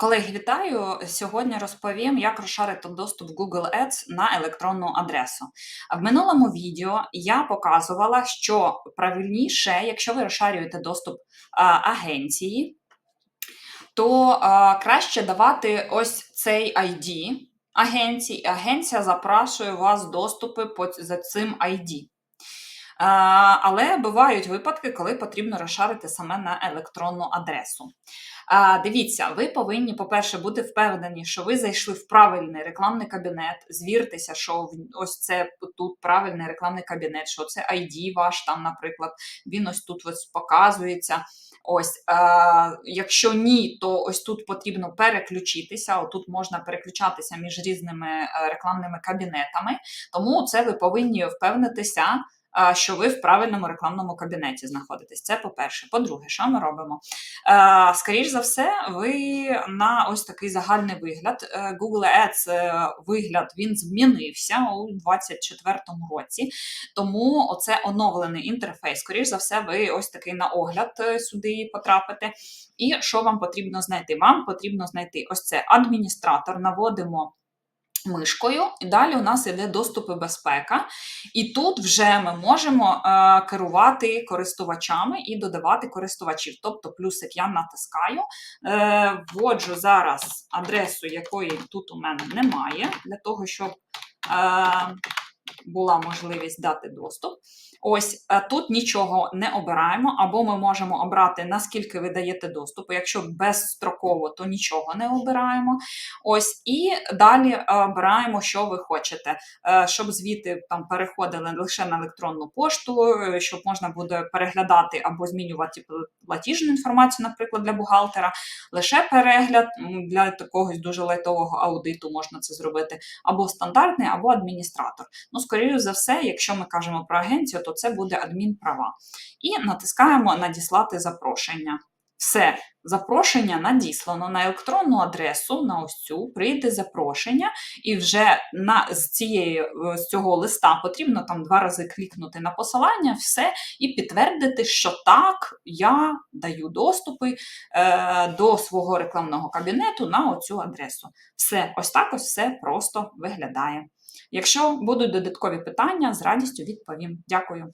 Колеги, вітаю! Сьогодні розповім, як розшарити доступ Google Ads на електронну адресу. В минулому відео я показувала, що правильніше, якщо ви розшарюєте доступ агенції, то краще давати ось цей ID агенції. Агенція запрашує у вас доступи за цим ID. Але бувають випадки, коли потрібно розшарити саме на електронну адресу. Дивіться, ви повинні, по-перше, бути впевнені, що ви зайшли в правильний рекламний кабінет. Звіртеся, що ось це тут правильний рекламний кабінет, що це ID ваш там, наприклад, він ось тут ось показується. Ось, якщо ні, то ось тут потрібно переключитися. Отут можна переключатися між різними е, рекламними кабінетами. Тому це ви повинні впевнитися, що ви в правильному рекламному кабінеті знаходитесь. Це по-перше. По-друге, що ми робимо? Е, Скоріш за все, ви на ось такий загальний вигляд. е, Google Ads е, вигляд він змінився у 2024 році. Тому оце оновлений інтерфейс. Скоріш за все, ви ось такий на огляд е, сюди потрапите. І що вам потрібно знайти? Вам потрібно знайти ось це адміністратор, наводимо. Мишкою, і далі у нас йде доступ і безпека. І тут вже ми можемо е, керувати користувачами і додавати користувачів. Тобто, плюсик я натискаю, е, вводжу зараз адресу, якої тут у мене немає, для того, щоб е, була можливість дати доступ. Ось е, тут нічого не обираємо, або ми можемо обрати, наскільки ви даєте доступ. Якщо безстроково, то нічого не обираємо. Ось і далі е, обираємо, що ви хочете, Е, щоб звіти там переходили лише на електронну пошту, щоб можна буде переглядати або змінювати платіжну інформацію, наприклад, для бухгалтера. Лише перегляд для такого дуже лайтового аудиту можна це зробити, або стандартний, або адміністратор. Ну, скоріше за все, якщо ми кажемо про агенцію, то це буде адмінправа. І натискаємо Надіслати запрошення. Все, запрошення надіслано на електронну адресу, на ось цю прийде запрошення, і вже на, з, цієї, е, з цього листа потрібно там два рази клікнути на посилання, все, і підтвердити, що так, я даю доступи е, до свого рекламного кабінету на оцю адресу. Все, ось так ось все просто виглядає. Якщо будуть додаткові питання, з радістю відповім. Дякую.